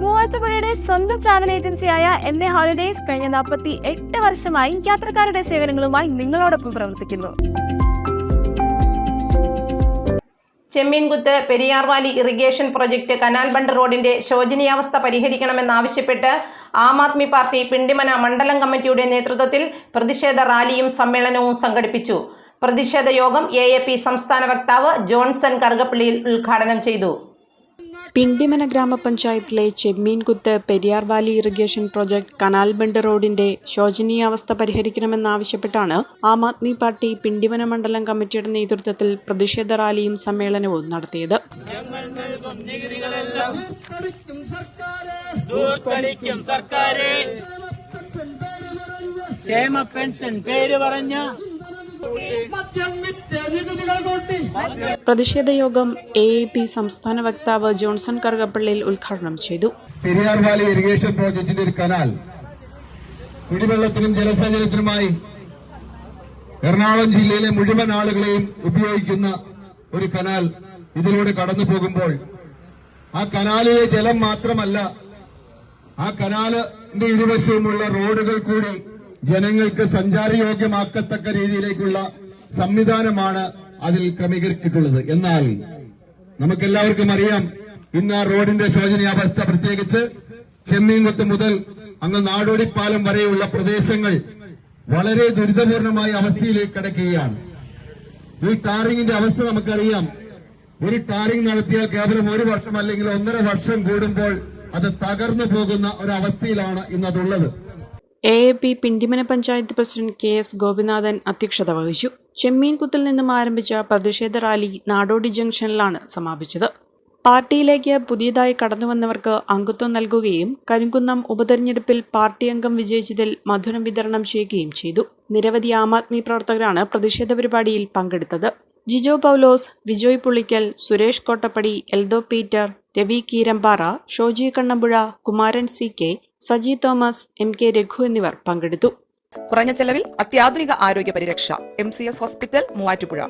മൂവാറ്റുപുഴയുടെ സ്വന്തം ട്രാവൽ ഏജൻസിയായ M A holidays കഴിഞ്ഞ നാൽപ്പത്തി എട്ട് വർഷമായി യാത്രക്കാരുടെ സേവനങ്ങളുമായി നിങ്ങളോടൊപ്പം പ്രവർത്തിക്കുന്നു. Chemmeenkuthu Periyar valley irrigation project canal bund റോഡിന്റെ ശോചനീയാവസ്ഥ പരിഹരിക്കണമെന്നാവശ്യപ്പെട്ട് ആം ആദ്മി പാർട്ടി പിണ്ടിമന മണ്ഡലം കമ്മിറ്റിയുടെ നേതൃത്വത്തിൽ പ്രതിഷേധ റാലിയും സമ്മേളനവും സംഘടിപ്പിച്ചു. പ്രതിഷേധ യോഗം എ സംസ്ഥാന വക്താവ് ജോൺസൺ കറുകപ്പള്ളിയിൽ ഉദ്ഘാടനം ചെയ്തു. പിണ്ടിമന ഗ്രാമപഞ്ചായത്തിലെ Chemmeenkuthu Periyar valley irrigation project canal bund റോഡിന്റെ ശോചനീയാവസ്ഥ പരിഹരിക്കണമെന്നാവശ്യപ്പെട്ടാണ് ആം ആദ്മി പാർട്ടി പിണ്ടിമന മണ്ഡലം കമ്മിറ്റിയുടെ നേതൃത്വത്തിൽ പ്രതിഷേധ റാലിയും സമ്മേളനവും നടത്തിയത്. ക്ഷേമ പെൻഷൻ പേര് പറഞ്ഞ പ്രതിഷേധ യോഗം എ എ പി സംസ്ഥാന വക്താവ് ജോൺസൺ കറുകപ്പള്ളിയിൽ ഉദ്ഘാടനം ചെയ്തു. പെരിയാർ വാലി ഇറിഗേഷൻ പ്രോജക്റ്റിന്റെ ഒരു കനാൽ. കുടിവെള്ളത്തിനും ജലസേചനത്തിനുമായി എറണാകുളം ജില്ലയിലെ മുഴുവൻ ആളുകളെയും ഉപയോഗിക്കുന്ന ഒരു കനാൽ ഇതിലൂടെ കടന്നു പോകുമ്പോൾ ആ കനാലിലെ ജലം മാത്രമല്ല ആ കനാലിന്റെ ഇരുവശവുമുള്ള റോഡുകൾ കൂടി ജനങ്ങൾക്ക് സഞ്ചാരയോഗ്യമാക്കത്തക്ക രീതിയിലേക്കുള്ള സംവിധാനമാണ് അതിൽ ക്രമീകരിച്ചിട്ടുള്ളത്. എന്നാൽ നമുക്കെല്ലാവർക്കും അറിയാം ഇന്ന് ആ റോഡിന്റെ ശോചനീയാവസ്ഥ പ്രത്യേകിച്ച് ചെമ്മീൻകുത്ത് മുതൽ അങ്ങ് നാടോടിപ്പാലം വരെയുള്ള പ്രദേശങ്ങൾ വളരെ ദുരിതപൂർണമായ അവസ്ഥയിലേക്ക് കിടക്കുകയാണ്. ഈ ടാറിങ്ങിന്റെ അവസ്ഥ നമുക്കറിയാം. ഒരു ടാറിംഗ് നടത്തിയാൽ കേവലം ഒരു വർഷം അല്ലെങ്കിൽ ഒന്നര വർഷം കൂടുമ്പോൾ അത് തകർന്നു പോകുന്ന ഒരവസ്ഥയിലാണ് ഇന്നതുള്ളത്. A A P Pindimana panchayat president K S Gopinathan അധ്യക്ഷത വഹിച്ചു. ചെമ്മീൻകുത്തിൽ നിന്നും ആരംഭിച്ച പ്രതിഷേധ റാലി നാടോടി ജംഗ്ഷനിലാണ് സമാപിച്ചത്. പാർട്ടിയിലേക്ക് പുതിയതായി കടന്നുവന്നവർക്ക് അംഗത്വം നൽകുകയും കരിങ്കുന്നം ഉപതെരഞ്ഞെടുപ്പിൽ പാർട്ടി അംഗം വിജയിച്ചതിൽ മധുരം വിതരണം ചെയ്യുകയും ചെയ്തു. നിരവധി ആം ആദ്മി പ്രവർത്തകരാണ് പ്രതിഷേധ പരിപാടിയിൽ പങ്കെടുത്തത്. Jijo Paulose Vijoy Pulickal Suresh Kottappady Eldho Peter Ravi Keerampara Shoji Kannampuzha Kumaran C K Saji Thomas M K Raghu എന്നിവർ പങ്കെടുത്തു. കുറഞ്ഞ ചെലവിൽ അത്യാധുനിക ആരോഗ്യ പരിരക്ഷ M C S hospital Muvattupuzha.